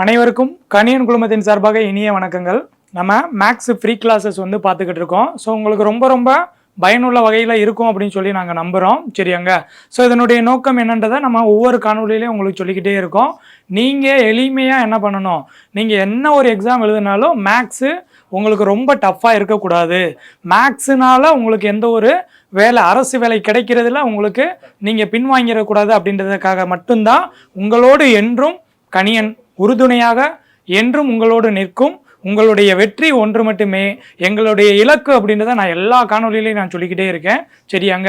அனைவருக்கும் கணியன் குழுமத்தின் சார்பாக இனிய வணக்கங்கள். நம்ம மேக்ஸ் ஃப்ரீ கிளாஸஸ் வந்து பார்த்துக்கிட்டு இருக்கோம். ஸோ உங்களுக்கு ரொம்ப ரொம்ப பயனுள்ள வகையில் இருக்கும் அப்படின்னு சொல்லி நாங்கள் நம்புகிறோம் சரியாங்க? ஸோ இதனுடைய நோக்கம் என்னன்றதை நம்ம ஒவ்வொரு காணொலியிலையும் உங்களுக்கு சொல்லிக்கிட்டே இருக்கோம். நீங்கள் எளிமையாக என்ன பண்ணணும்? நீங்கள் என்ன ஒரு எக்ஸாம் எழுதுனாலும் மேக்ஸு உங்களுக்கு ரொம்ப டஃப்பாக இருக்கக்கூடாது. மேக்ஸுனால் உங்களுக்கு எந்த ஒரு வேலை அரசு வேலை கிடைக்கிறதுல உங்களுக்கு நீங்கள் பின்வாங்கிடக்கூடாது அப்படின்றதுக்காக மட்டும்தான் உங்களோடு என்றும் கணியன் உறுதுணையாக என்றும் உங்களோடு நிற்கும் உங்களுடைய வெற்றி ஒன்று மட்டுமே எங்களுடைய இலக்கு அப்படின்றத நான் எல்லா காணொலியிலையும் நான் சொல்லிக்கிட்டே இருக்கேன். சரியாங்க?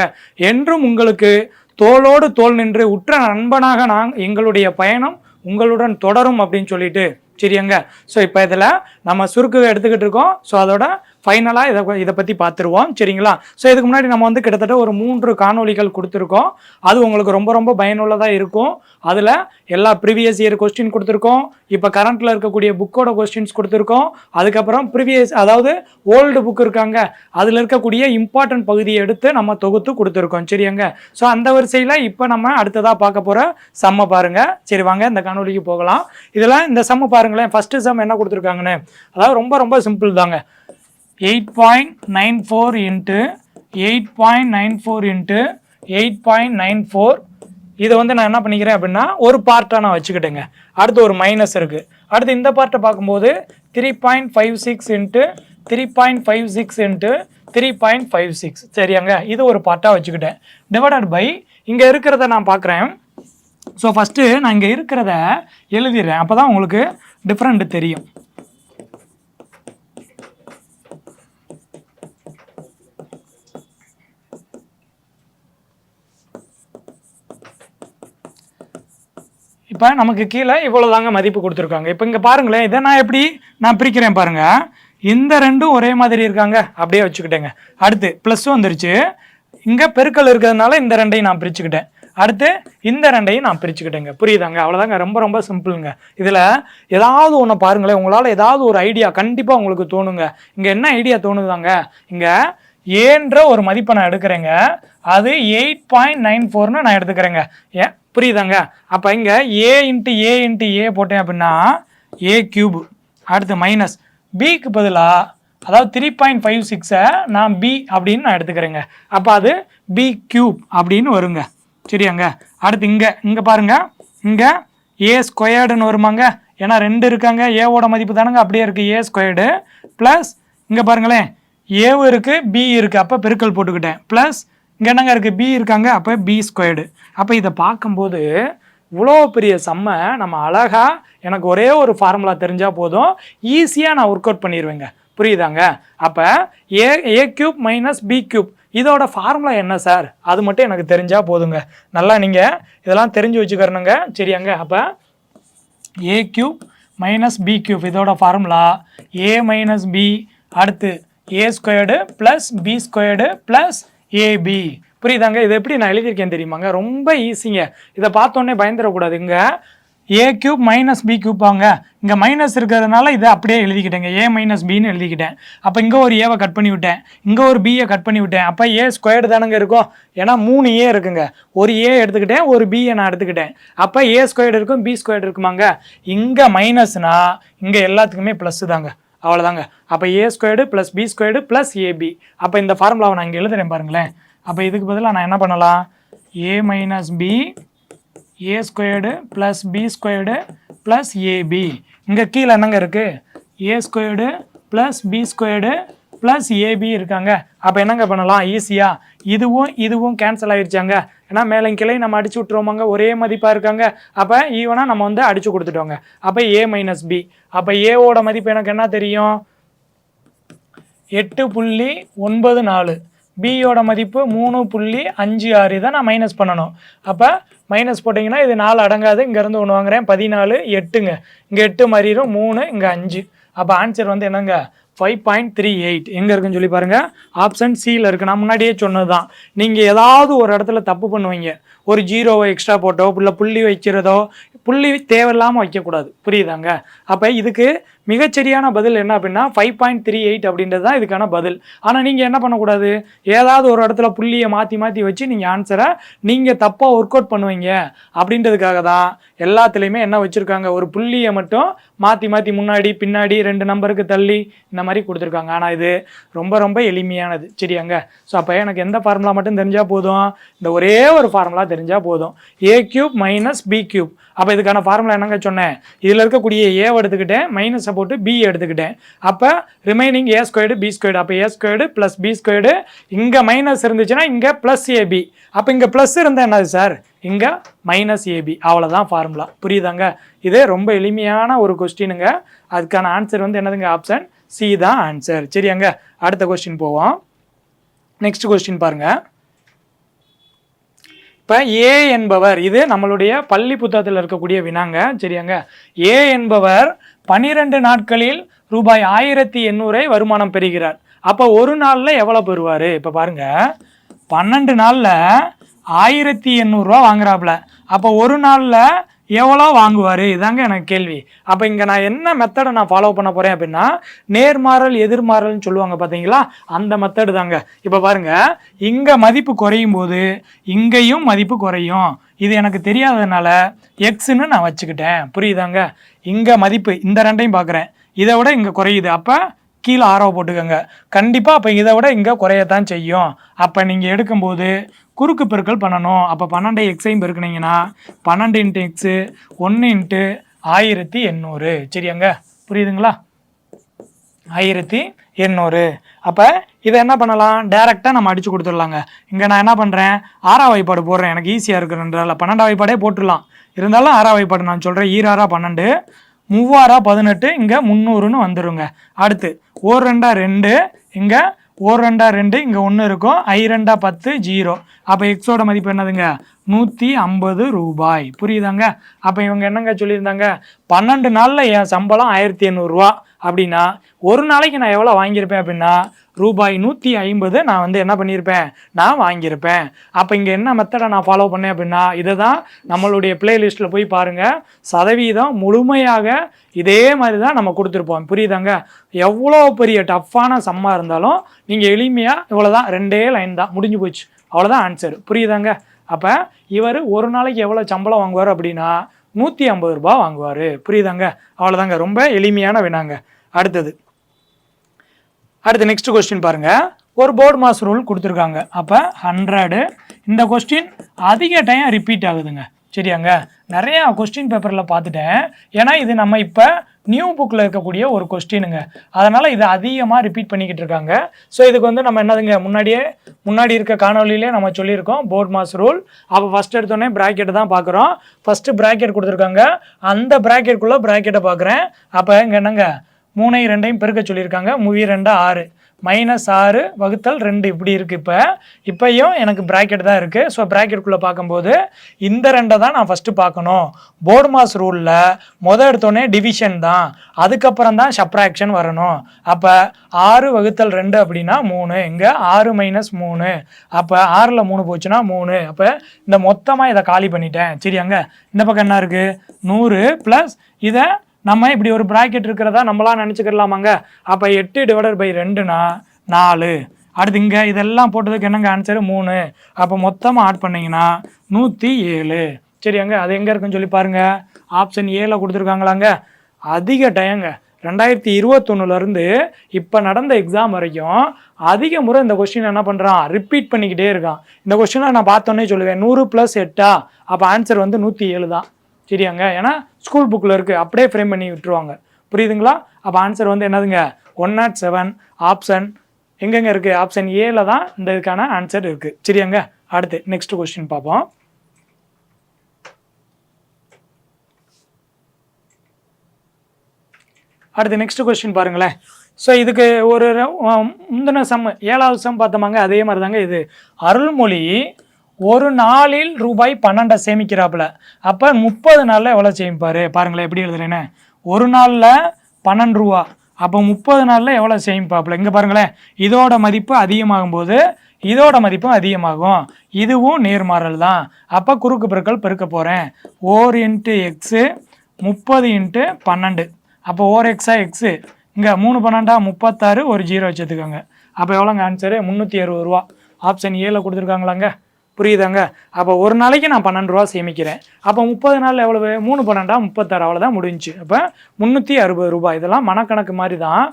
என்றும் உங்களுக்கு தோளோடு தோல் நின்று உற்ற நண்பனாக நான் எங்களுடைய பயணம் உங்களுடன் தொடரும் அப்படின்னு சொல்லிட்டு. சரியாங்க? ஸோ இப்போ இதில் நம்ம சுருக்கு எடுத்துக்கிட்டு இருக்கோம். ஸோ அதோட ஃபைனலாக இதை இதை பற்றி பார்த்துருவோம் சரிங்களா? ஸோ இதுக்கு முன்னாடி நம்ம வந்து கிட்டத்தட்ட ஒரு மூன்று காணொலிகள் கொடுத்துருக்கோம். அது உங்களுக்கு ரொம்ப ரொம்ப பயனுள்ளதாக இருக்கும். அதில் எல்லா ப்ரீவியஸ் இயர் கொஸ்டின் கொடுத்துருக்கோம். இப்போ கரண்ட்டில் இருக்கக்கூடிய புக்கோட கொஸ்டின்ஸ் கொடுத்துருக்கோம். அதுக்கப்புறம் ப்ரீவியஸ் அதாவது ஓல்டு புக் இருக்காங்க. அதில் இருக்கக்கூடிய இம்பார்ட்டன்ட் பகுதியை எடுத்து நம்ம தொகுத்து கொடுத்துருக்கோம். சரியாங்க? ஸோ அந்த வரிசையில் இப்போ நம்ம அடுத்ததாக பார்க்க போகிற செம்ம பாருங்க. சரி வாங்க இந்த காணொலிக்கு போகலாம். இதில் இந்த செம்ம பாருங்களேன். ஃபஸ்ட்டு செம் என்ன கொடுத்துருக்காங்கன்னு? அதாவது ரொம்ப ரொம்ப சிம்பிள் தாங்க. Eight point nine four into eight point nine four into eight point nine four இதை வந்து நான் என்ன பண்ணிக்கிறேன் அப்படின்னா ஒரு பார்ட்டாக நான் வச்சுக்கிட்டேங்க. அடுத்து ஒரு மைனஸ் இருக்குது அடுத்து இந்த பார்ட்டை பார்க்கும்போது three point five six into three point five six into three point five six சரியாங்க? இது ஒரு பார்ட்டாக வச்சுக்கிட்டேன். டிவைடட் பை இங்கே இருக்கிறத நான் பார்க்குறேன். ஸோ ஃபஸ்ட்டு நான் இங்கே இருக்கிறத எழுதிடுறேன். அப்போ தான் உங்களுக்கு டிஃப்ரெண்ட் தெரியும். இப்போ நமக்கு கீழே இவ்வளோ தாங்க மதிப்பு கொடுத்துருக்காங்க. இப்போ இங்கே பாருங்களேன் இதை நான் எப்படி நான் பிரிக்கிறேன் பாருங்கள் இந்த ரெண்டும் ஒரே மாதிரி இருக்காங்க. அப்படியே வச்சுக்கிட்டேங்க. அடுத்து ப்ளஸ் வந்துருச்சு. இங்கே பெருக்கல் இருக்கிறதுனால இந்த ரெண்டையும் நான் பிரிச்சுக்கிட்டேன். அடுத்து இந்த ரெண்டையும் நான் பிரிச்சுக்கிட்டேங்க. புரியுதாங்க? அவ்வளோதாங்க ரொம்ப ரொம்ப சிம்பிளுங்க. இதில் ஏதாவது ஒன்று பாருங்களேன். உங்களால் ஏதாவது ஒரு ஐடியா கண்டிப்பாக உங்களுக்கு தோணுங்க. இங்கே என்ன ஐடியா தோணுதாங்க? இங்கே ஏன்ற ஒரு மதிப்பை நான் எடுக்கிறேங்க. அது எயிட் பாயிண்ட் நைன் ஃபோர்னு நான் எடுத்துக்கிறேங்க. ஏன்? புரியுதாங்க? அப்போ இங்கே ஏ இன்ட்டு ஏ இன்ட்டு ஏ போட்டேன் அப்படின்னா ஏ கியூப் அடுத்து மைனஸ் பிக்கு பதிலாக அதாவது த்ரீ பாயிண்ட் ஃபைவ் சிக்ஸை நான் பி அப்படின்னு நான் எடுத்துக்கிறேங்க. அப்போ அது பி கியூப் அப்படின்னு வருங்க. சரியாங்க? அடுத்து இங்கே இங்கே பாருங்க. இங்கே ஏ ஸ்கொயர்டுன்னு வருமாங்க. ஏன்னா ரெண்டு இருக்காங்க. ஏவோட மதிப்பு தானங்க? அப்படியே இருக்குது ஏ ஸ்கொயர்டு ப்ளஸ் இங்கே பாருங்களேன். ஏவும் இருக்குது பி இருக்குது அப்போ பெருக்கல் போட்டுக்கிட்டேன். ப்ளஸ் இங்கே என்னங்க இருக்குது பி இருக்காங்க. அப்போ பி ஸ்கொயர்டு அப்போ இதை பார்க்கும்போது இவ்வளோ பெரிய செம்ம நம்ம அழகாக எனக்கு ஒரே ஒரு ஃபார்முலா தெரிஞ்சால் போதும். ஈஸியாக நான் ஒர்க் அவுட் பண்ணிடுவேங்க புரியுதாங்க? அப்போ A A cube minus B cube இதோட ஃபார்முலா என்ன சார் அது மட்டும் எனக்கு தெரிஞ்சால் போதுங்க. நல்லா நீங்கள் இதெல்லாம் தெரிஞ்சு வச்சுக்கிறணுங்க சரியாங்க? அப்போ A cube minus B cube இதோட ஃபார்முலா ஏ மைனஸ் பி அடுத்து A squared plus B squared plus AB புரியுதாங்க? இது எப்படி நான் எழுதியிருக்கேன் தெரியுமாங்க? ரொம்ப ஈஸிங்க இதை பார்த்தோன்னே பயந்துடக்கூடாது இங்கே ஏ கியூப் மைனஸ் பி கியூப்பாங்க இங்கே மைனஸ் இருக்கிறதுனால இதை அப்படியே எழுதிக்கிட்டேங்க. ஏ மைனஸ் பின்னு எழுதிக்கிட்டேன். அப்போ இங்கே ஒரு ஏவை கட் பண்ணி விட்டேன். இங்கே ஒரு பியை கட் பண்ணி விட்டேன். அப்போ ஏ ஸ்கொயர்டு தானங்க இருக்கும்? ஏன்னா மூணு ஏ இருக்குங்க. ஒரு ஏ எடுத்துக்கிட்டேன் ஒரு பியை நான் எடுத்துக்கிட்டேன். அப்போ ஏ ஸ்கொயர்டு இருக்கும் பி ஸ்கொயர்டு இருக்குமாங்க? இங்கே மைனஸ்னால் இங்கே எல்லாத்துக்குமே ப்ளஸ் தாங்க. அவ்வளோதாங்க அப்போ A squared plus B squared plus AB அப்போ இந்த ஃபார்முலாவை நான் இங்கே எழுதுறேன் பாருங்களேன். அப்போ இதுக்கு பதிலாக நான் என்ன பண்ணலாம்? A minus B A squared plus B squared plus AB இங்கே கீழே என்னங்க இருக்குது A squared plus B squared plus AB இருக்காங்க. அப்போ என்னங்க பண்ணலாம்? ஈஸியாக இதுவும் இதுவும் கேன்சல் ஆகிடுச்சாங்க ஏன்னா மேலே கிளை நம்ம அடிச்சு விட்டுருவோமாங்க. ஒரே மதிப்பாக இருக்காங்க. அப்போ ஈவனாக e நம்ம வந்து அடிச்சு கொடுத்துட்டோங்க. அப்போ ஏ மைனஸ் பி அப்போ ஏவோட மதிப்பு எனக்கு என்ன தெரியும்? எட்டு புள்ளி ஒன்பது நாலு. பியோட மதிப்பு மூணு புள்ளி அஞ்சு ஆறு. இதை நான் மைனஸ் பண்ணணும். அப்போ மைனஸ் போட்டிங்கன்னா இது நாலு அடங்காது. இங்கேருந்து ஒன்று வாங்குறேன். பதினாலு எட்டுங்க. இங்கே எட்டு மாறிடும். மூணு இங்கே அஞ்சு. அப்போ ஆன்சர் வந்து என்னங்க? ஃபைவ் பாயிண்ட் த்ரீ எயிட் எங்கே இருக்குன்னு சொல்லி பாருங்கள் ஆப்ஷன் சியில் இருக்குது நான் முன்னாடியே சொன்னது தான் நீங்கள் ஏதாவது ஒரு இடத்துல தப்பு பண்ணுவீங்க. ஒரு ஜீரோவை எக்ஸ்ட்ரா போட்டோ இல்லை புள்ளி வைக்கிறதோ புள்ளி தேவையில்லாமல் வைக்கக்கூடாது. புரியுதாங்க? அப்போ இதுக்கு மிகச்சரியான பதில் என்ன அப்படின்னா ஃபைவ் பாயிண்ட் த்ரீ எயிட் அப்படின்றது தான் இதுக்கான பதில். ஆனால் நீங்கள் என்ன பண்ணக்கூடாது? ஏதாவது ஒரு இடத்துல புள்ளியை மாற்றி மாற்றி வச்சு நீங்கள் ஆன்சரை நீங்கள் தப்பாக ஒர்க் அவுட் பண்ணுவீங்க. அப்படின்றதுக்காக தான் எல்லாத்துலேயுமே என்ன வச்சுருக்காங்க? ஒரு புள்ளியை மட்டும் மாற்றி மாற்றி முன்னாடி பின்னாடி ரெண்டு நம்பருக்கு தள்ளி இந்த மாதிரி கொடுத்துருக்காங்க. ஆனால் இது ரொம்ப ரொம்ப எளிமையானது. சரியாங்க? ஸோ அப்போ எனக்கு எந்த ஃபார்முலா மட்டும் தெரிஞ்சால் போதும்? இந்த ஒரே ஒரு ஃபார்முலா தெரிஞ்சால் போதும். A cube minus B cube அப்போ இதுக்கான ஃபார்முலா என்னங்க சொன்னேன்? இதில் இருக்கக்கூடிய ஏவை எடுத்துக்கிட்டேன் மைனஸை போட்டு பி எடுத்துக்கிட்டேன். அப்போ remaining A squared B squared அப்போ A squared plus B squared இங்கே மைனஸ் இருந்துச்சுன்னா இங்கே ப்ளஸ் ஏபி அப்போ இங்கே ப்ளஸ் இருந்தால் என்னது சார் இங்கே மைனஸ் ஏபி அவ்வளோதான் ஃபார்முலா புரியுதாங்க? இது ரொம்ப எளிமையான ஒரு கொஸ்டினுங்க அதுக்கான ஆன்சர் வந்து என்னதுங்க? ஆப்ஷன் சி தான் ஆன்சர் சரியாங்க? அடுத்த கொஸ்டின் போவோம். நெக்ஸ்ட் கொஸ்டின் பாருங்கள் இப்போ ஏ என்பவர் இது நம்மளுடைய பள்ளி புத்தகத்தில் இருக்கக்கூடிய வினாங்க. சரியாங்க? ஏ என்பவர் பனிரெண்டு நாட்களில் ரூபாய் ஆயிரத்தி எண்ணூறை வருமானம் பெறுகிறார். அப்போ ஒரு நாளில் எவ்வளோ பெறுவார்? இப்போ பாருங்கள் பன்னெண்டு நாளில் ஆயிரத்தி எண்ணூறுரூவா வாங்குறாப்புல. அப்போ ஒரு நாளில் எவ்வளோ வாங்குவார்? இதாங்க எனக்கு கேள்வி. அப்போ இங்கே நான் என்ன மெத்தடை நான் ஃபாலோ பண்ண போகிறேன் அப்படின்னா நேர்மாறல் எதிர்மாறல்னு சொல்லுவாங்க பார்த்தீங்களா அந்த மெத்தடு தாங்க. இப்போ பாருங்க இங்கே மதிப்பு குறையும் போது இங்கேயும் மதிப்பு குறையும். இது எனக்கு தெரியாததுனால எக்ஸுன்னு நான் வச்சுக்கிட்டேன். புரியுதாங்க? இங்கே மதிப்பு இந்த ரெண்டையும் பார்க்குறேன் இதை விட இங்கே குறையுது. அப்போ கீழே ஆரோ போட்டுக்கோங்க. கண்டிப்பாக அப்போ இதை விட இங்கே குறையத்தான் செய்யும். அப்போ நீங்கள் எடுக்கும்போது குறுக்கு பெருக்கல் பண்ணணும். அப்போ பன்னெண்டு எக்ஸையும் பெருக்குனீங்கன்னா பன்னெண்டு இன்ட்டு எக்ஸு ஒன்று இன்ட்டு ஆயிரத்தி எண்ணூறு. சரியாங்க? புரியுதுங்களா? ஆயிரத்தி எண்ணூறு. அப்போ இதை என்ன பண்ணலாம்? டேரெக்டாக நம்ம அடித்து கொடுத்துடலாங்க. இங்கே நான் என்ன பண்ணுறேன் ஆறாம் வாய்ப்பாடு போடுறேன். எனக்கு ஈஸியாக இருக்குன்றதால பன்னெண்டாம் வாய்ப்பாடே போட்டுடலாம். இருந்தாலும் ஆறாம் வாய்ப்பாடு நான் சொல்கிறேன் ஈராறா பன்னெண்டு மூவாரா பதினெட்டு இங்கே முந்நூறுன்னு வந்துருங்க. அடுத்து ஓர் ரெண்டா ரெண்டு இங்கே ஓர் ரெண்டா ரெண்டு இங்கே ஒன்று இருக்கும். ஐ ரெண்டா பத்து ஜீரோ. அப்போ எக்ஸோட மதிப்பு என்னதுங்க? நூற்றி ஐம்பது ரூபாய். புரியுதாங்க? அப்போ இவங்க என்னங்க சொல்லியிருந்தாங்க? பன்னெண்டு நாளில் என் சம்பளம் ஆயிரத்தி எண்ணூறுரூவா அப்படின்னா ஒரு நாளைக்கு நான் எவ்வளோ வாங்கியிருப்பேன் அப்படின்னா ரூபாய் நூற்றி ஐம்பது நான் வந்து என்ன பண்ணியிருப்பேன்? நான் வாங்கியிருப்பேன். அப்போ இங்கே என்ன மெத்தடை நான் ஃபாலோ பண்ணேன் அப்படின்னா இதை தான் நம்மளுடைய பிளேலிஸ்ட்டில் போய் பாருங்கள் சதவீதம் முழுமையாக இதே மாதிரி தான் நம்ம கொடுத்துருப்போம். புரியுதாங்க? எவ்வளோ பெரிய டஃப்பான சம்மாக இருந்தாலும் நீங்கள் எளிமையாக இவ்வளோ தான் ரெண்டே லைன் தான். முடிஞ்சு போச்சு. அவ்வளோதான் ஆன்சர் புரியுதாங்க? அப்போ இவர் ஒரு நாளைக்கு எவ்வளோ சம்பளம் வாங்குவார் அப்படின்னா நூற்றி ஐம்பது ரூபா வாங்குவார். புரியுதாங்க? அவ்வளோதாங்க ரொம்ப எளிமையான வினாங்க. அடுத்தது. அடுத்து நெக்ஸ்ட் கொஸ்டின் பாருங்கள் ஒரு போர்டு மாஸ் ரூல் கொடுத்துருக்காங்க. அப்போ ஹண்ட்ரடு இந்த கொஸ்டின் அதிக டைம் ரிப்பீட் ஆகுதுங்க. சரியாங்க? நிறையா கொஸ்டின் பேப்பரில் பார்த்துட்டேன். ஏன்னா இது நம்ம இப்போ நியூ புக்கில் இருக்கக்கூடிய ஒரு கொஸ்டினுங்க அதனால் இதை அதிகமாக ரிப்பீட் பண்ணிக்கிட்டு இருக்காங்க. ஸோ இதுக்கு வந்து நம்ம என்னதுங்க? முன்னாடியே முன்னாடி இருக்க காணொலியிலே நம்ம சொல்லியிருக்கோம் போர்ட் மாஸ் ரூல் அப்போ ஃபஸ்ட் எடுத்தோடனே ப்ராக்கெட் தான் பார்க்குறோம். ஃபஸ்ட்டு ப்ராக்கெட் கொடுத்துருக்காங்க. அந்த ப்ராக்கெட்டுக்குள்ளே ப்ராக்கெட்டை பார்க்குறேன். அப்போ இங்கே என்னங்க? மூணை ரெண்டையும் பெருக்க சொல்லியிருக்காங்க. மூவி ரெண்டு ஆறு. மைனஸ் ஆறு வகுத்தல் ரெண்டு. இப்படி இருக்குது இப்போ. இப்பயும் எனக்கு ப்ராக்கெட் தான் இருக்குது ஸோ ப்ராக்கெட்டுக்குள்ளே பார்க்கும்போது இந்த ரெண்டை தான் நான் ஃபஸ்ட்டு பார்க்கணும். போர்டு மாஸ் ரூலில் மொதல் எடுத்தோடனே டிவிஷன் தான். அதுக்கப்புறம் தான் சப்ராக்ஷன் வரணும். அப்போ ஆறு வகுத்தல் ரெண்டு அப்படின்னா மூணு. இங்கே ஆறு மைனஸ் மூணு. அப்போ ஆறில் மூணு போச்சுன்னா மூணு. அப்போ இந்த மொத்தமாக இதை காலி பண்ணிட்டேன். சரியாங்க? இந்த பக்கம் என்ன இருக்குது நூறு ப்ளஸ் இதை நம்ம இப்படி ஒரு ப்ராக்கெட் இருக்கிறதா நம்மளாம் நினச்சிக்கிடலாமாங்க அப்போ எட்டு டிவைடட் பை ரெண்டுனா நாலு. அடுத்து இங்கே இதெல்லாம் போட்டதுக்கு என்னங்க ஆன்சரு மூணு. அப்போ மொத்தமாக ஆட் பண்ணிங்கன்னா நூற்றி ஏழு. சரி அங்கே அது எங்கே இருக்குன்னு சொல்லி பாருங்கள் ஆப்ஷன் ஏல கொடுத்துருக்காங்களாங்க. அதிக டயங்க ரெண்டாயிரத்தி இருபத்தொன்னுலேருந்து இப்போ நடந்த எக்ஸாம் வரைக்கும் அதிக முறை இந்த கொஸ்டின் என்ன பண்ணுறான் ரிப்பீட் பண்ணிக்கிட்டே இருக்கான். இந்த கொஸ்டினை நான் பார்த்தோன்னே சொல்லுவேன். நூறு ப்ளஸ் எட்டா? அப்போ ஆன்சர் வந்து நூற்றி ஏழு தான். சரியாங்க? ஏன்னா ஸ்கூல் புக்கில் இருக்குது அப்படியே ஃப்ரேம் பண்ணி விட்டுருவாங்க. புரியுதுங்களா? அப்போ ஆன்சர் வந்து என்னதுங்க? ஒன் நாட் செவன் ஆப்ஷன் எங்கெங்கே இருக்குது ஆப்ஷன் ஏல தான் இந்த இதுக்கான ஆன்சர் இருக்குது சரியாங்க? அடுத்து நெக்ஸ்ட் கொஸ்டின் பார்ப்போம். அடுத்து நெக்ஸ்ட் கொஸ்டின் பாருங்களேன். ஸோ இதுக்கு ஒரு முந்தின சம் ஏழாவது சம் பார்த்தோமாங்க? அதே மாதிரி தாங்க இது. அருள்மொழி ஒரு நாளில் ரூபாய் பன்னெண்டை சேமிக்கிறாப்புல. அப்போ முப்பது நாளில் எவ்வளோ சேமிப்பார்? பாருங்களேன் எப்படி எழுதுறேன்னு. ஒரு நாளில் பன்னெண்டு ரூபா. அப்போ முப்பது நாளில் எவ்வளோ சேமிப்பாப்புல? இங்கே பாருங்களேன் இதோட மதிப்பு அதிகமாகும் போது இதோட மதிப்பும் அதிகமாகும். இதுவும் நேர்மாறல் தான். அப்போ குறுக்கு பெருக்கல் பெருக்க போகிறேன் ஓர் இன்ட்டு எக்ஸு முப்பது இன்ட்டு பன்னெண்டு. அப்போ ஓர் எக்ஸா எக்ஸு இங்கே மூணு பன்னெண்டா முப்பத்தாறு ஒரு ஜீரோ வச்சுருக்காங்க அப்போ எவ்வளோங்க ஆன்சரு முந்நூற்றி அறுபது ரூபா. ஆப்ஷன் ஏல கொடுத்துருக்காங்களாங்க. புரியுதாங்க? அப்போ ஒரு நாளைக்கு நான் பன்னெண்டு ரூபா சேமிக்கிறேன். அப்போ முப்பது நாள் எவ்வளவு? மூணு பன்னெண்டா? முப்பத்தாறு. அவ்வளோதான் முடிஞ்சுச்சு. அப்போ முந்நூற்றி அறுபது ரூபாய். இதெல்லாம் மனக்கணக்கு மாதிரி தான்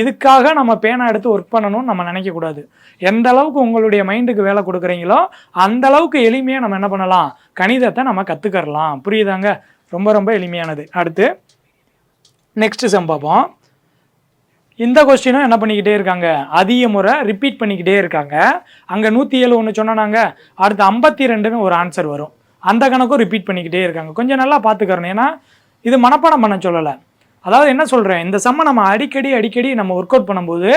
இதுக்காக நம்ம பேனா எடுத்து ஒர்க் பண்ணணும்னு நம்ம நினைக்கக்கூடாது எந்த அளவுக்கு உங்களுடைய மைண்டுக்கு வேலை கொடுக்குறீங்களோ அந்த அளவுக்கு எளிமையாக நம்ம என்ன பண்ணலாம்? கணிதத்தை நம்ம கற்றுக்கறலாம் புரியுதாங்க? ரொம்ப ரொம்ப எளிமையானது. அடுத்து நெக்ஸ்ட் சம்பவம் பார்ப்போம். இந்த கொஸ்டினும் என்ன பண்ணிக்கிட்டே இருக்காங்க? அதிக முறை ரிப்பீட் பண்ணிக்கிட்டே இருக்காங்க. அங்கே நூற்றி ஏழு ஒன்று சொன்னாங்க அடுத்து ஐம்பத்தி ரெண்டுன்னு ஒரு ஆன்சர் வரும். அந்த கணக்கும் ரிப்பீட் பண்ணிக்கிட்டே இருக்காங்க. கொஞ்சம் நல்லா பார்த்துக்கறணும் ஏன்னா இது மனப்பாடம் பண்ண சொல்லலை. அதாவது என்ன சொல்கிறேன் இந்த செம்மை நம்ம அடிக்கடி அடிக்கடி நம்ம ஒர்க் அவுட் பண்ணும்போது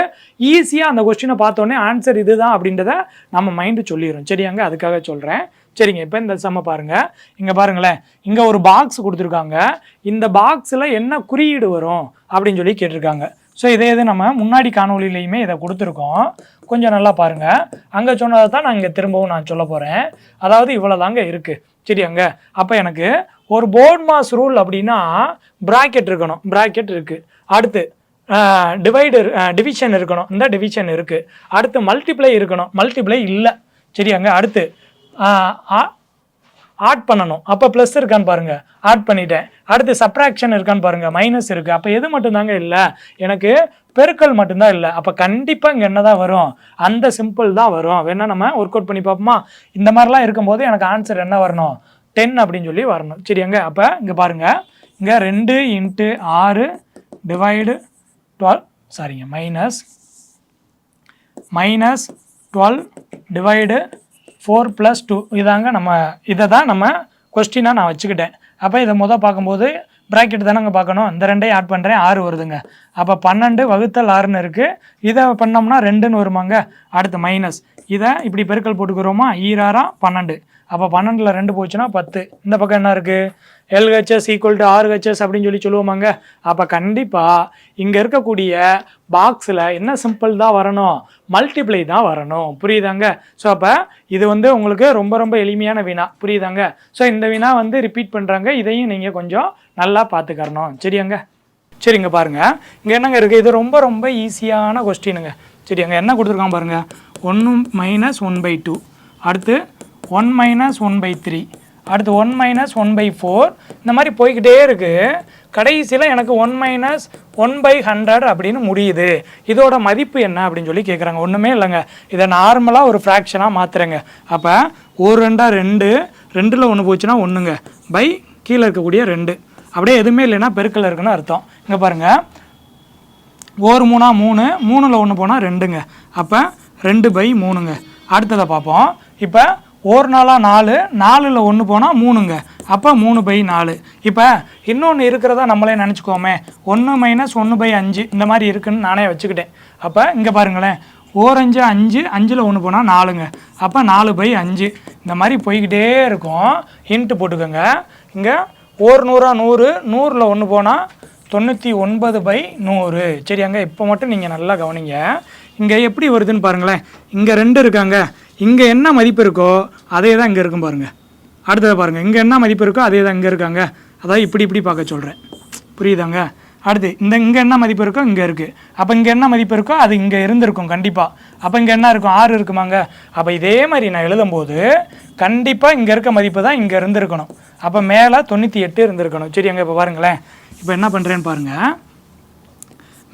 ஈஸியாக அந்த கொஸ்டினை பார்த்தோன்னே ஆன்சர் இதுதான் அப்படின்றத நம்ம மைண்டு சொல்லிடும் சரியாங்க? அதுக்காக சொல்கிறேன் சரிங்க. இப்போ இந்த செம்ம பாருங்கள் இங்கே பாருங்களேன். இங்கே ஒரு பாக்ஸ் கொடுத்துருக்காங்க. இந்த பாக்ஸில் என்ன குறியீடு வரும் அப்படின்னு சொல்லி கேட்டிருக்காங்க. ஸோ இதே இது நம்ம முன்னாடி காணொலியிலையுமே இதை கொடுத்துருக்கோம். கொஞ்சம் நல்லா பாருங்கள் அங்கே சொன்னதை தான் நான் இங்கே திரும்பவும் நான் சொல்ல போகிறேன் அதாவது இவ்வளோ தாங்க இருக்குது அங்கே அப்போ எனக்கு ஒரு போர்ட் மாஸ் ரூல் அப்படின்னா ப்ராக்கெட் இருக்கணும். ப்ராக்கெட் இருக்குது அடுத்து டிவைடு டிவிஷன் இருக்கணும். இந்த டிவிஷன் இருக்குது அடுத்து மல்டிப்ளை இருக்கணும். மல்டிப்ளை இல்லை. சரியாங்க? அடுத்து ஆட் பண்ணணும். அப்போ ப்ளஸ் இருக்கான்னு பாருங்கள் ஆட் பண்ணிட்டேன். அடுத்து சப்ராக்ஷன் இருக்கான்னு பாருங்கள் மைனஸ் இருக்குது அப்போ எது மட்டும்தாங்க இல்லை? எனக்கு பெருக்கல் மட்டும்தான் இல்லை. அப்போ கண்டிப்பாக இங்கே என்ன தான் வரும்? அந்த சிம்பிள் தான் வரும். வேணால் நம்ம ஒர்க் அவுட் பண்ணி பார்ப்போமா? இந்த மாதிரிலாம் இருக்கும்போது எனக்கு ஆன்சர் என்ன வரணும்? டென் அப்படின்னு சொல்லி வரணும். சரியாங்க? அப்போ இங்கே பாருங்கள் இங்கே ரெண்டு இன்ட்டு ஆறு டிவைடு டுவெல் சாரிங்க minus minus twelve divide four plus two இதாங்க நம்ம இதை தான் நம்ம கொஸ்டினாக நான் வச்சுக்கிட்டேன். அப்போ இதை மொதல் பார்க்கும்போது ப்ராக்கெட் தானேங்க பார்க்கணும்? இந்த ரெண்டையும் ஆட் பண்ணுறேன் ஆறு வருதுங்க. அப்போ பன்னெண்டு வகுத்தல் ஆறுன்னு இருக்குது இதை பண்ணோம்னா ரெண்டுன்னு வருமாங்க. அடுத்து மைனஸ் இதை இப்படி பெருக்கல் போட்டுக்கிறோமா? ஈராரா பன்னெண்டு. அப்போ பன்னெண்டில் ரெண்டு போச்சுன்னா பத்து. இந்த பக்கம் என்ன இருக்குது எல்ஹெச்எஸ் ஈக்குவல் டு ஆர்ஹெச்எஸ் அப்படின்னு சொல்லி சொல்லுவோமாங்க. அப்போ கண்டிப்பாக இங்கே இருக்கக்கூடிய பாக்ஸில் என்ன சிம்பிள் தான் வரணும்? மல்டிப்ளை தான் வரணும். புரியுதாங்க? ஸோ அப்போ இது வந்து உங்களுக்கு ரொம்ப ரொம்ப எளிமையான வினா. புரியுதாங்க? ஸோ இந்த வினா வந்து ரிப்பீட் பண்ணுறாங்க இதையும் நீங்கள் கொஞ்சம் நல்லா பார்த்துக்கறணும். சரியாங்க? சரிங்க பாருங்க. இங்கே என்னங்க இருக்குது இது ரொம்ப ரொம்ப ஈஸியான கொஸ்டினுங்க சரியாங்க? என்ன கொடுத்துருக்கான் பாருங்க. ஒன்று மைனஸ் ஒன் பை டூ அடுத்து one minus one by three அடுத்து one minus one by four இந்த மாதிரி போய்கிட்டே இருக்குது கடைசியில் எனக்கு one minus one by hundred அப்படின்னு முடியுது. இதோட மதிப்பு என்ன அப்படின்னு சொல்லி கேட்குறாங்க ஒன்றுமே இல்லைங்க. இதை நார்மலாக ஒரு ஃப்ராக்ஷனாக மாற்றுறேங்க அப்போ ஒரு ரெண்டா ரெண்டு ரெண்டில் ஒன்று போச்சுன்னா ஒன்றுங்க பை கீழே இருக்கக்கூடிய ரெண்டு. அப்படியே எதுவுமே இல்லைன்னா பெருக்கல் இருக்குன்னு அர்த்தம். இங்கே பாருங்கள் ஒரு மூணா மூணு மூணில் ஒன்று போனால் ரெண்டுங்க. அப்போ ரெண்டு பை மூணுங்க. அடுத்ததை பார்ப்போம். இப்போ ஒரு நாளாக நாலு நாலில் ஒன்று போனால் மூணுங்க. அப்போ மூணு பை நாலு. இப்போ இன்னொன்று இருக்கிறதா நம்மளே நினச்சிக்கோமே. ஒன்று மைனஸ் ஒன்று பை அஞ்சு இந்த மாதிரி இருக்குன்னு நானே வச்சுக்கிட்டேன். அப்போ இங்கே பாருங்களேன். ஓரஞ்சு அஞ்சு அஞ்சில் ஒன்று போனால் நாலுங்க. அப்போ நாலு பை அஞ்சு. இந்த மாதிரி போய்கிட்டே இருக்கும். ஹிண்ட்டு போட்டுக்கோங்க. இங்கே ஒரு நூறா நூறு நூறில் ஒன்று போனால் தொண்ணூற்றி ஒன்பது பை நூறு. சரியாங்க? இப்போ மட்டும் நீங்கள் நல்லா கவனிங்க. இங்கே எப்படி வருதுன்னு பாருங்களேன். இங்கே ரெண்டு இருக்காங்க. இங்கே என்ன மதிப்பு இருக்கோ அதே தான் இங்கே இருக்கும் பாருங்கள் அடுத்ததை பாருங்கள் இங்கே என்ன மதிப்பு இருக்கோ அதே தான் இங்கே இருக்காங்க. அதாவது இப்படி இப்படி பார்க்க சொல்கிறேன் புரியுதாங்க? அடுத்து இந்த இங்கே என்ன மதிப்பு இருக்கோ இங்கே இருக்குது அப்போ இங்கே என்ன மதிப்பு இருக்கோ அது இங்கே இருந்திருக்கும் கண்டிப்பாக அப்போ இங்கே என்ன இருக்கும்? ஆறு இருக்குமாங்க. அப்போ இதே மாதிரி நான் எழுதும்போது கண்டிப்பாக இங்கே இருக்க மதிப்பு தான் இங்கே இருந்திருக்கணும். அப்போ மேலே தொண்ணூற்றி எட்டு இருந்திருக்கணும். சரி அங்கே இப்போ பாருங்களேன். இப்போ என்ன பண்ணுறேன்னு பாருங்கள்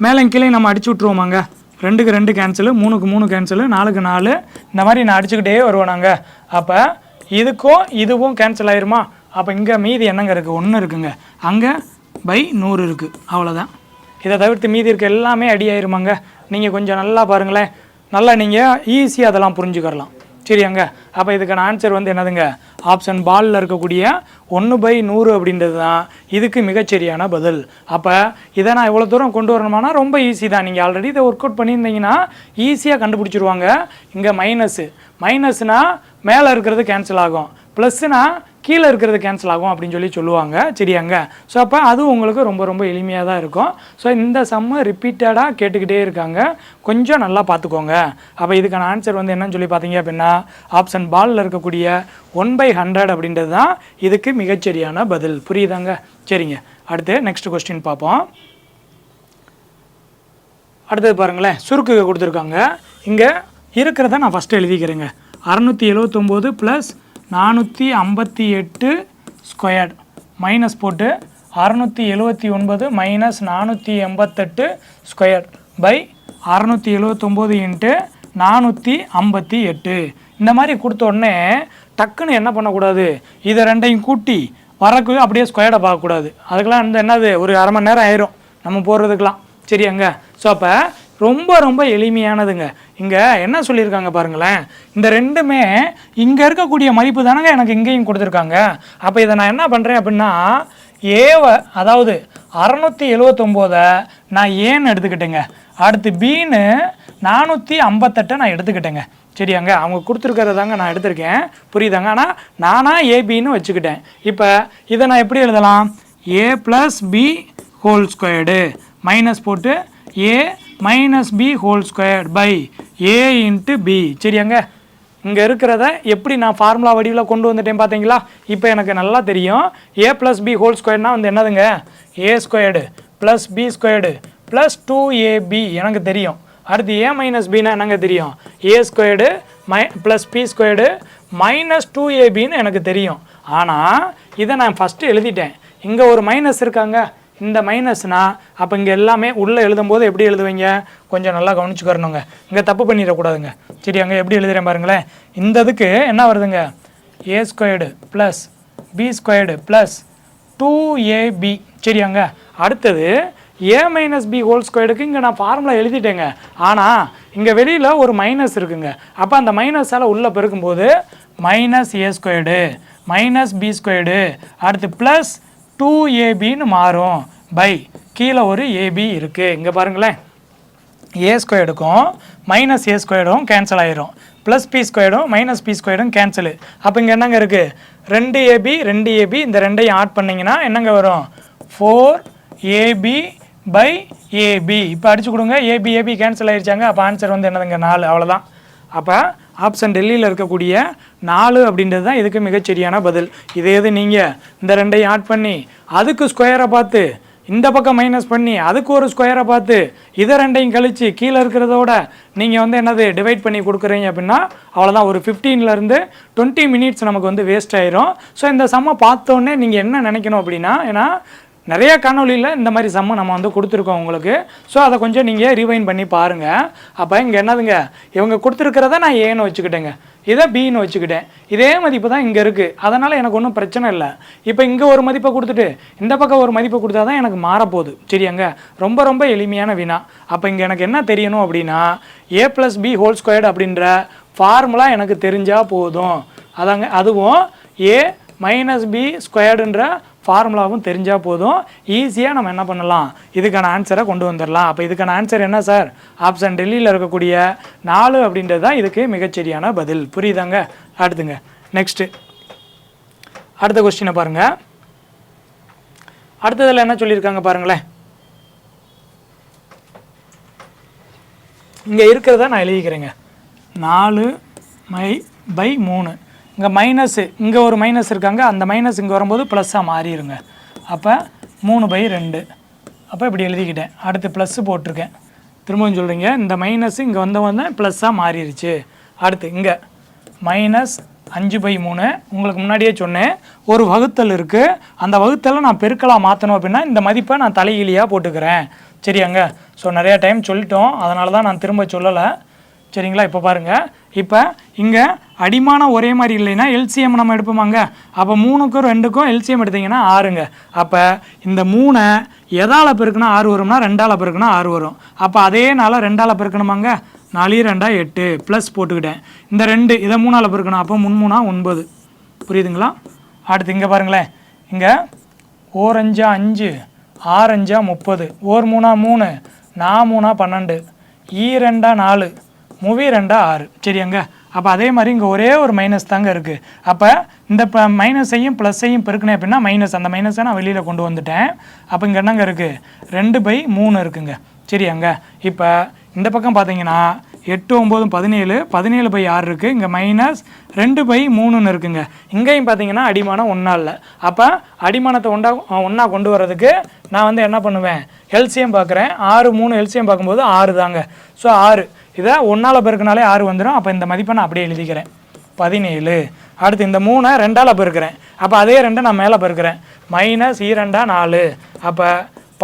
மேலே கீழே நம்ம அடிச்சு விட்ருவோமாங்க ரெண்டுக்கு ரெண்டு கேன்சலு மூணுக்கு மூணு கேன்சலு நாலுக்கு நாலு. இந்த மாதிரி நான் அடிச்சுக்கிட்டே வருவோம் நாங்கள் அப்போ இதுக்கும் இதுவும் கேன்சல் ஆயிருமா? அப்போ இங்கே மீதி என்னங்க இருக்குது ஒன்று இருக்குங்க. அங்கே பை நூறு இருக்குது அவ்வளோதான் இதை தவிர்த்து மீதி இருக்க எல்லாமே அடி ஆயிருமாங்க. நீங்கள் கொஞ்சம் நல்லா பாருங்களேன். நல்லா நீங்கள் ஈஸியாக அதெல்லாம் புரிஞ்சுக்கரலாம். சரியாங்க. அப்போ இதுக்கான ஆன்சர் வந்து என்னதுங்க? ஆப்ஷன் பாலில் இருக்கக்கூடிய ஒன்று பை நூறு அப்படின்றது தான். இதுக்கு மிகச்சரியான பதில். அப்போ இதை நான் இவ்வளோ தூரம் கொண்டு வரணுமானா ரொம்ப ஈஸி தான். நீங்கள் ஆல்ரெடி இதை ஒர்க் அவுட் பண்ணியிருந்தீங்கன்னா ஈஸியாக கண்டுபிடிச்சிருவாங்க. இங்கே மைனஸு மைனஸ்னால் மேலே இருக்கிறது கேன்சல் ஆகும். ப்ளஸ்னா கீழே இருக்கிறது கேன்சல் ஆகும் அப்படின்னு சொல்லி சொல்லுவாங்க. சரியாங்க? ஸோ அப்போ அதுவும் உங்களுக்கு ரொம்ப ரொம்ப எளிமையாக தான் இருக்கும். ஸோ இந்த சம்மு ரிப்பீட்டடாக கேட்டுக்கிட்டே இருக்காங்க. கொஞ்சம் நல்லா பார்த்துக்கோங்க. அப்போ இதுக்கான ஆன்சர் வந்து என்னன்னு சொல்லி பார்த்தீங்க அப்படின்னா ஆப்ஷன் பாலில் இருக்கக்கூடிய ஒன் பை ஹண்ட்ரட் அப்படின்றது தான் இதுக்கு மிகச்சரியான பதில். புரியுதாங்க? சரிங்க. அடுத்து நெக்ஸ்ட் கொஸ்டின் பார்ப்போம். அடுத்தது பாருங்களேன். சுருக்கு கொடுத்துருக்காங்க. இங்கே இருக்கிறத நான் ஃபஸ்ட்டு எழுதிக்கிறேங்க. அறநூற்றி எழுவத்தொம்போது ப்ளஸ் நானூற்றி ஐம்பத்தி எட்டு ஸ்கொயர்ட் மைனஸ் போட்டு அறநூற்றி எழுவத்தி ஒன்பது மைனஸ் நானூற்றி எண்பத்தெட்டு ஸ்கொயர் பை அறநூற்றி எழுவத்தொம்போது இன்ட்டு நானூற்றி ஐம்பத்தி எட்டு. இந்த மாதிரி கொடுத்த உடனே டக்குன்னு என்ன பண்ணக்கூடாது? இதை ரெண்டையும் கூட்டி வரக்கு அப்படியே ஸ்கொயர்டை பார்க்கக்கூடாது. அதுக்கெலாம் வந்து என்னது? ஒரு அரை மணி நேரம் ஆயிரும். நம்ம போடுறதுக்கெலாம் சரியாங்க? ஸோ அப்போ ரொம்ப ரொம்ப எளிமையானதுங்க. இங்கே என்ன சொல்லியிருக்காங்க பாருங்களேன்? இந்த ரெண்டுமே இங்கே இருக்கக்கூடிய மதிப்பு தானங்க எனக்கு இங்கேயும் கொடுத்துருக்காங்க. அப்போ இதை நான் என்ன பண்ணுறேன் அப்படின்னா ஏவை அதாவது அறநூற்றி எழுவத்தொம்போதை நான் ஏன்னு எடுத்துக்கிட்டேங்க. அடுத்து பீன்னு நானூற்றி ஐம்பத்தெட்டை நான் எடுத்துக்கிட்டேங்க. சரியாங்க? அவங்க கொடுத்துருக்கறதாங்க நான் எடுத்திருக்கேன். புரியுதாங்க? ஆனால் நானாக ஏபின்னு வச்சுக்கிட்டேன். இப்போ இதை நான் எப்படி எழுதலாம்? A plus B whole squared. Minus போட்டு A minus B whole square by A into B சரியாங்க? இங்கே இருக்கிறத எப்படி நான் ஃபார்முலா வடிவில் கொண்டு வந்துட்டேன் பார்த்தீங்களா இப்போ எனக்கு நல்லா தெரியும். ஏ ப்ளஸ் பி ஹோல் ஸ்கொயர்னால் வந்து என்னதுங்க? A squared plus B squared plus two AB எனக்கு தெரியும். அடுத்து ஏ மைனஸ் பின்னா என்னங்க தெரியும்? A squared my plus B squared minus two ஏபின்னு எனக்கு தெரியும். ஆனால் இதை நான் ஃபஸ்ட்டு எழுதிட்டேன். இங்கே ஒரு மைனஸ் இருக்காங்க. இந்த மைனஸ்னால் அப்போ இங்கே எல்லாமே உள்ளே எழுதும்போது எப்படி எழுதுவீங்க? கொஞ்சம் நல்லா கவனிச்சுக்கிறணுங்க. இங்கே தப்பு பண்ணிடக்கூடாதுங்க. சரி அங்கே எப்படி எழுதுகிறேன் பாருங்களேன். இந்த இதுக்கு என்ன வருதுங்க? A squared plus B squared plus two AB சரியாங்க? அடுத்தது ஏ மைனஸ் பி ஹோல் ஸ்கொயர்டுக்கு இங்கே நான் ஃபார்முலா எழுதிட்டேங்க. ஆனால் இங்கே வெளியில் ஒரு மைனஸ் இருக்குங்க. அப்போ அந்த மைனஸால் உள்ளே பெருக்கும்போது minus A squared minus B squared அடுத்து ப்ளஸ் டூ ஏபின்னு மாறும். பை. கீழே ஒரு ஏபி இருக்குது இங்கே பாருங்களேன். ஏ ஸ்கொயர்டுக்கும் மைனஸ் ஏ ஸ்கொயர்டும் கேன்சல் ஆயிரும். ப்ளஸ் பி ஸ்கொயர்டும் மைனஸ் பி ஸ்கொயர்டும் கேன்சலு அப்போ இங்கே என்னங்க இருக்குது ரெண்டு ஏபி ரெண்டு ஏபி இந்த ரெண்டையும் ஆட் பண்ணிங்கன்னா என்னங்க வரும்? ஃபோர் ஏபி பை ஏபி இப்போ அடிச்சு கொடுங்க. ஏபி ஏபி கேன்சல் ஆயிருச்சாங்க. அப்போ ஆன்சர் வந்து என்னதுங்க? நாலு. அவ்வளோதான் அப்போ ஆப்ஷன் டெல்லியில் இருக்கக்கூடிய நாலு அப்படின்றது தான் இதுக்கு மிகச்சரியான பதில். இதே இது நீங்கள் இந்த ரெண்டையும் ஆட் பண்ணி அதுக்கு ஸ்கொயரை பார்த்து இந்த பக்கம் மைனஸ் பண்ணி அதுக்கு ஒரு ஸ்கொயரை பார்த்து இதை ரெண்டையும் கழித்து கீழே இருக்கிறதோட நீங்கள் வந்து என்னது டிவைட் பண்ணி கொடுக்குறீங்க அப்படின்னா அவ்வளோதான் ஒரு ஃபிஃப்டீன்லேருந்து டுவெண்ட்டி மினிட்ஸ் நமக்கு வந்து வேஸ்ட் ஆயிரும். ஸோ இந்த சம்மை பார்த்தோன்னே நீங்கள் என்ன நினைக்கணும் அப்படின்னா ஏன்னா நிறைய காணொலியில் இந்த மாதிரி சம்மு நம்ம வந்து கொடுத்துருக்கோம் உங்களுக்கு. ஸோ அதை கொஞ்சம் நீங்கள் ரிவைன் பண்ணி பாருங்கள் அப்போ இங்கே என்னதுங்க? இவங்க கொடுத்துருக்கிறத நான் ஏன்னு வச்சுக்கிட்டேங்க. இதை பின்னு வச்சுக்கிட்டேன். இதே மதிப்பு தான் இங்கே இருக்குது அதனால் எனக்கு ஒன்றும் பிரச்சனை இல்லை. இப்போ இங்கே ஒரு மதிப்பை கொடுத்துட்டு இந்த பக்கம் ஒரு மதிப்பை கொடுத்தா தான் எனக்கு மாறப்போகுது. சரியாங்க? ரொம்ப ரொம்ப எளிமையான வினா. அப்போ இங்கே எனக்கு என்ன தெரியணும் அப்படின்னா A plus B whole squared அப்படின்ற ஃபார்முலா எனக்கு தெரிஞ்சால் போதும். அதாங்க அதுவும் ஏ மைனஸ் பி ஸ்கொயர்டுன்ற ஃபார்முலாவும் தெரிஞ்சால் போதும். ஈஸியாக நம்ம என்ன பண்ணலாம்? இதுக்கான ஆன்சரை கொண்டு வந்துடலாம். அப்போ இதுக்கான ஆன்சர் என்ன சார் ஆப்ஷன் டெல்லியில் இருக்கக்கூடிய நாலு அப்படின்றது தான் இதுக்கு மிகச்சரியான பதில். புரியுதாங்க? அடுத்துங்க. நெக்ஸ்ட்டு அடுத்த கொஸ்டினை பாருங்கள் அடுத்ததில் என்ன சொல்லியிருக்காங்க பாருங்களேன்? இங்கே இருக்கிறத நான் எழுதிக்கிறேங்க. நாலு மை பை மூணு. இங்கே மைனஸு இங்கே ஒரு மைனஸ் இருக்காங்க. அந்த மைனஸ் இங்கே வரும்போது ப்ளஸ்ஸாக மாறிடுங்க அப்போ மூணு பை ரெண்டு. அப்போ இப்படி எழுதிக்கிட்டேன். அடுத்து ப்ளஸ்ஸு போட்டிருக்கேன். திரும்பவும் சொல்கிறீங்க இந்த மைனஸ் இங்கே வந்த வந்து ப்ளஸ்ஸாக மாறிடுச்சு அடுத்து இங்கே மைனஸ் அஞ்சு பை மூணு. உங்களுக்கு முன்னாடியே சொன்னேன். ஒரு வகுத்தல் இருக்குது அந்த வகுத்தலை நான் பெருக்கலாக மாற்றணும் அப்படின்னா இந்த மதிப்பை நான் தலைகீழியாக போட்டுக்கிறேன். சரியாங்க? ஸோ நிறையா டைம் சொல்லிட்டோம். அதனால தான் நான் திரும்ப சொல்லலை. சரிங்களா? இப்போ பாருங்கள் இப்போ இங்கே அடிமானம் ஒரே மாதிரி இல்லைன்னா எல்சிஎம் நம்ம எடுப்போமாங்க. அப்போ மூணுக்கும் ரெண்டுக்கும் எல்சிஎம் எடுத்திங்கன்னா ஆறுங்க. அப்போ இந்த மூணை எதால் பெருக்குனா ஆறு வரும்னா ரெண்டால் பெருக்குனா ஆறு வரும். அப்போ அதே நாளாக ரெண்டால் பெருக்கணுமாங்க? நாலு ரெண்டா எட்டு ப்ளஸ் போட்டுக்கிட்டேன். இந்த ரெண்டு இதை மூணால் பெருக்கணும். அப்போ முன்மூணா ஒன்பது. புரியுதுங்களா? அடுத்து இங்கே பாருங்களேன். இங்கே ஓரஞ்சா அஞ்சு ஆரஞ்சா முப்பது. ஓர் மூணா மூணு நா மூணா பன்னெண்டு. ஈ ரெண்டா நாலு. மூவி ரெண்டா ஆறு. சரியாங்க? அப்போ அதே மாதிரி இங்கே ஒரே ஒரு மைனஸ் தாங்க இருக்குது அப்போ இந்த ப மைனஸையும் ப்ளஸ்ஸையும் பெருக்கினேன் அப்படின்னா மைனஸ் அந்த மைனஸை நான் வெளியில் கொண்டு வந்துட்டேன். அப்போ இங்கே என்னங்க இருக்குது ரெண்டு பை மூணு இருக்குங்க. சரியாங்க? இப்போ இந்த பக்கம் பார்த்தீங்கன்னா எட்டு ஒம்போதும் பதினேழு பதினேழு பை ஆறு இருக்குது இங்கே மைனஸ் ரெண்டு பை மூணுன்னு இருக்குங்க. இங்கேயும் பார்த்தீங்கன்னா அடிமானம் ஒன்றா இல்லை. அப்போ அடிமானத்தை ஒன்றா ஒன்றா கொண்டு வர்றதுக்கு நான் வந்து என்ன பண்ணுவேன்? எல்சியம் பார்க்குறேன் ஆறு மூணு எல்சியம் பார்க்கும்போது ஆறு தாங்க. ஸோ ஆறு. இதை ஒன்றால் பெருக்கினாலே ஆறு வந்துடும் அப்போ இந்த மதிப்பை நான் அப்படியே எழுதிக்கிறேன். பதினேழு. அடுத்து இந்த மூணை ரெண்டால் பெருக்கிறேன். அப்போ அதே ரெண்டை நான் மேலே பெருக்கிறேன். மைனஸ் இரண்டா நாலு. அப்போ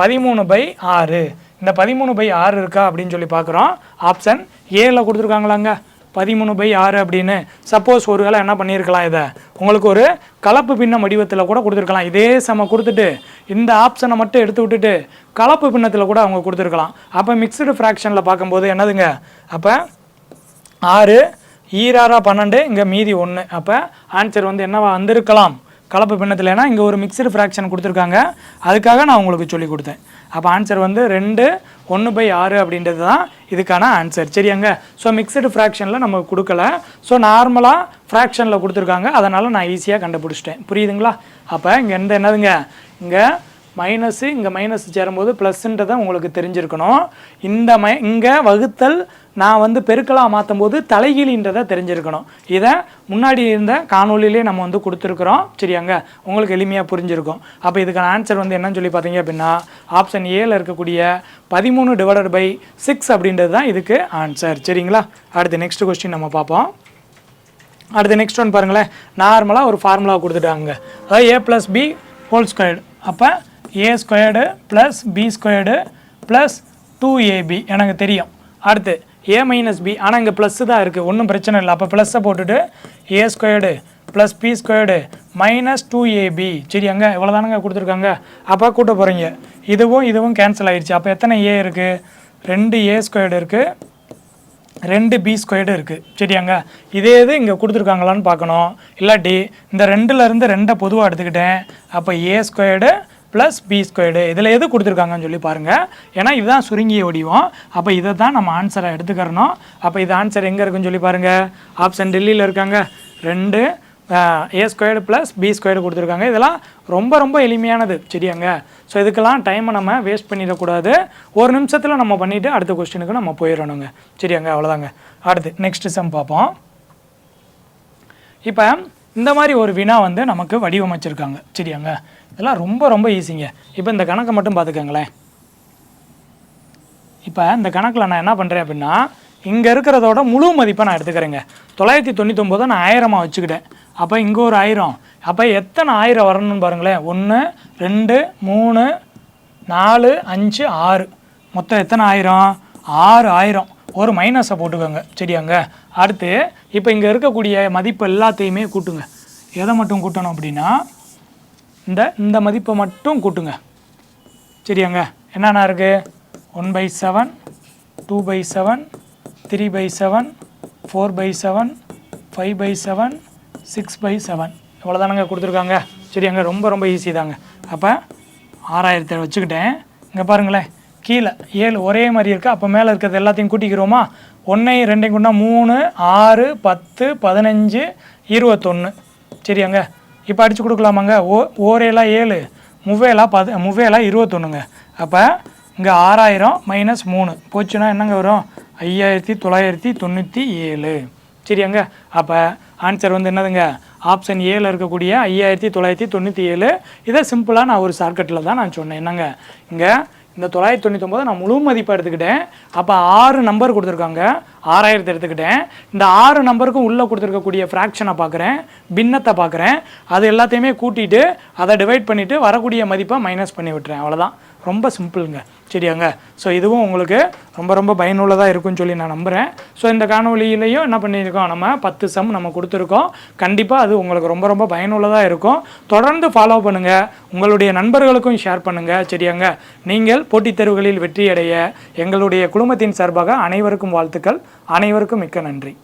பதிமூணு பை ஆறு. இந்த பதிமூணு பை ஆறு இருக்கா அப்படின்னு சொல்லி பார்க்குறோம் ஆப்ஷன் ஏல கொடுத்துருக்காங்களாங்க. பதிமூணு பை ஆறு அப்படின்னு சப்போஸ் ஒரு வேளை என்ன பண்ணியிருக்கலாம் இதை? உங்களுக்கு ஒரு கலப்பு பின்னம் வடிவத்தில் கூட கொடுத்துருக்கலாம். இதே சம கொடுத்துட்டு இந்த ஆப்ஷனை மட்டும் எடுத்து விட்டுட்டு கலப்பு பின்னத்தில் கூட அவங்க கொடுத்துருக்கலாம். அப்போ மிக்சடு ஃப்ராக்ஷனில் பார்க்கும்போது என்னதுங்க? அப்போ ஆறு ஈராறா பன்னெண்டு இங்கே மீதி ஒன்று அப்போ ஆன்சர் வந்து என்னவா வந்திருக்கலாம்? கலப்பு பின்னத்தில்னா இங்கே ஒரு மிக்சடு ஃப்ராக்ஷன் கொடுத்துருக்காங்க. அதுக்காக நான் உங்களுக்கு சொல்லி கொடுத்தேன். அப்போ ஆன்சர் வந்து ரெண்டு ஒன்று பை ஆறு அப்படின்றது தான் இதுக்கான ஆன்சர் சரியாங்க? ஸோ மிக்சடு ஃப்ராக்ஷனில் நம்ம கொடுக்கல. ஸோ நார்மலாக ஃப்ராக்ஷனில் கொடுத்துருக்காங்க. அதனால் நான் ஈஸியாக கண்டுபிடிச்சிட்டேன். புரியுதுங்களா? அப்போ இங்கே எந்த என்னதுங்க? இங்கே மைனஸு இங்கே மைனஸ் சேரும்போது ப்ளஸ்ன்றதை உங்களுக்கு தெரிஞ்சிருக்கணும். இந்த மை இங்கே வகுத்தல் நான் வந்து பெருக்கலாக மாற்றும் போது தலைகீழின்றதை தெரிஞ்சிருக்கணும். இதை முன்னாடி இருந்த காணொலியிலே நம்ம வந்து கொடுத்துருக்குறோம். சரியாங்க? உங்களுக்கு எளிமையாக புரிஞ்சிருக்கும். அப்போ இதுக்கான ஆன்சர் வந்து என்னன்னு சொல்லி பார்த்தீங்க அப்படின்னா ஆப்ஷன் ஏல இருக்கக்கூடிய பதிமூணு டிவைடட் பை சிக்ஸ் அப்படின்றது தான் இதுக்கு ஆன்சர் சரிங்களா? அடுத்து நெக்ஸ்ட் கொஸ்டின் நம்ம பார்ப்போம். அடுத்து நெக்ஸ்ட் ஒன் பாருங்களேன். நார்மலாக ஒரு ஃபார்முலா கொடுத்துட்டாங்க. அதாவது A plus B whole squared அப்போ A squared plus B squared plus two AB எனக்கு தெரியும். அடுத்து ஏ மைனஸ் பி ஆனால் இங்கே ப்ளஸ்ஸு தான் இருக்குது ஒன்றும் பிரச்சனை இல்லை. அப்போ ப்ளஸ்ஸை போட்டுட்டு A squared plus B squared minus two AB சரி அங்கே இவ்வளோ தானங்க கொடுத்துருக்காங்க. அப்போ கூட்ட போகிறீங்க இதுவும் இதுவும் கேன்சல் ஆகிடுச்சு அப்போ எத்தனை ஏ இருக்குது ரெண்டு ஏ ஸ்கொயர்டு இருக்குது ரெண்டு பி ஸ்கொயர்டு இருக்குது சரியாங்க இதே இது இங்கே கொடுத்துருக்காங்களான்னு பார்க்கணும். இல்லாட்டி இந்த ரெண்டுலேருந்து ரெண்டை பொதுவாக எடுத்துக்கிட்டேன். அப்போ A squared plus B squared இதில் எது கொடுத்துருக்காங்கன்னு சொல்லி பாருங்கள் ஏன்னா இதுதான் சுருங்கிய வடிவம். அப்போ இதை தான் நம்ம ஆன்சரை எடுத்துக்கிறணும். அப்போ இது ஆன்சர் எங்கே இருக்குன்னு சொல்லி பாருங்கள் ஆப்ஷன் டெல்லியில் இருக்காங்க. ரெண்டு A squared plus B squared கொடுத்துருக்காங்க. இதெல்லாம் ரொம்ப ரொம்ப எளிமையானது. சரியாங்க? ஸோ இதுக்கெல்லாம் டைமை நம்ம வேஸ்ட் பண்ணிடக்கூடாது. ஒரு நிமிஷத்தில் நம்ம பண்ணிவிட்டு அடுத்த கொஸ்டினுக்கு நம்ம போயிடணுங்க. சரியாங்க? அவ்வளோதாங்க அடுத்து நெக்ஸ்ட் சம் பார்ப்போம். இப்போ இந்த மாதிரி ஒரு வினா வந்து நமக்கு வடிவமைச்சிருக்காங்க. சரியாங்க? இதெல்லாம் ரொம்ப ரொம்ப ஈஸிங்க இப்போ இந்த கணக்கை மட்டும் பார்த்துக்கங்களேன். இப்போ இந்த கணக்கில் நான் என்ன பண்ணுறேன் அப்படின்னா இங்கே இருக்கிறதோட முழு மதிப்பை நான் எடுத்துக்கிறேங்க. தொள்ளாயிரத்தி தொண்ணூத்தொம்போதை நான் ஆயிரமாக வச்சுக்கிட்டேன். அப்போ இங்கே ஒரு ஆயிரம். அப்போ எத்தனை ஆயிரம் வரணும்னு பாருங்களேன். ஒன்று ரெண்டு மூணு நாலு அஞ்சு ஆறு. மொத்தம் எத்தனை ஆயிரம்? ஆறு ஆயிரம். ஒரு மைனஸை போட்டுக்கோங்க. சரியாங்க? அடுத்து இப்போ இங்கே இருக்கக்கூடிய மதிப்பு எல்லாத்தையுமே கூட்டுங்க. எதை மட்டும் கூட்டணும் அப்படின்னா இந்த இந்த மதிப்பை மட்டும் கூட்டுங்க. சரியாங்க? என்னென்ன இருக்குது one by seven two by seven three by seven four by seven five by seven six by seven. இவ்வளோதானங்க கொடுத்துருக்காங்க. சரியாங்க? ரொம்ப ரொம்ப ஈஸி தாங்க. அப்போ ஆறாயிரத்தி வச்சுக்கிட்டேன். இங்கே பாருங்களேன். கீழே ஏழு ஒரே மாதிரி இருக்குது அப்போ மேலே இருக்கிறது எல்லாத்தையும் கூட்டிக்கிறோமா? ஒன்றையும் ரெண்டையும் கொண்டா மூணு ஆறு பத்து பதினஞ்சு இருபத்தொன்று சரியாங்க? இப்போ அடித்து கொடுக்கலாமாங்க? ஓ ஓரேலா ஏழு முவ்வேலா பது முவ்வேலா இருபத்தொன்னுங்க. அப்போ இங்கே ஆறாயிரம் மைனஸ் மூணு. போச்சுன்னா என்னங்க வரும்? ஐயாயிரத்தி தொள்ளாயிரத்தி தொண்ணூற்றி ஏழு. சரியாங்க? அப்போ ஆன்சர் வந்து என்னதுங்க? ஆப்ஷன் ஏல இருக்கக்கூடிய ஐயாயிரத்தி தொள்ளாயிரத்தி தொண்ணூற்றி ஏழு. இதை சிம்பிளாக நான் ஒரு ஷார்ட்கட்டில் தான் நான் சொன்னேன். என்னங்க? இங்கே இந்த தொள்ளாயிரத்தி தொண்ணூத்தொம்பது நான் முழு மதிப்பை எடுத்துக்கிட்டேன். அப்போ ஆறு நம்பர் கொடுத்துருக்காங்க. ஆறாயிரத்தை எடுத்துக்கிட்டேன். இந்த ஆறு நம்பருக்கும் உள்ளே கொடுத்துருக்கக்கூடிய ஃப்ராக்ஷனை பார்க்குறேன் பின்னத்தை பார்க்குறேன் அது எல்லாத்தையுமே கூட்டிட்டு அதை டிவைட் பண்ணிவிட்டு வரக்கூடிய மதிப்பை மைனஸ் பண்ணி விட்டுறேன். அவ்வளோதான் ரொம்ப சிம்பிளுங்க. சரியாங்க? ஸோ இதுவும் உங்களுக்கு ரொம்ப ரொம்ப பயனுள்ளதாக இருக்கும்னு சொல்லி நான் நம்புகிறேன் ஸோ இந்த காணொலியிலையும் என்ன பண்ணியிருக்கோம்? நம்ம பத்து சம் நம்ம கொடுத்துருக்கோம். கண்டிப்பாக அது உங்களுக்கு ரொம்ப ரொம்ப பயனுள்ளதாக இருக்கும். தொடர்ந்து ஃபாலோ பண்ணுங்கள் உங்களுடைய நண்பர்களுக்கும் ஷேர் பண்ணுங்கள் சரியாங்க? நீங்கள் போட்டித் தேர்வுகளில் வெற்றியடைய எங்களுடைய குழுமத்தின் சார்பாக அனைவருக்கும் வாழ்த்துக்கள். அனைவருக்கும் மிக்க நன்றி.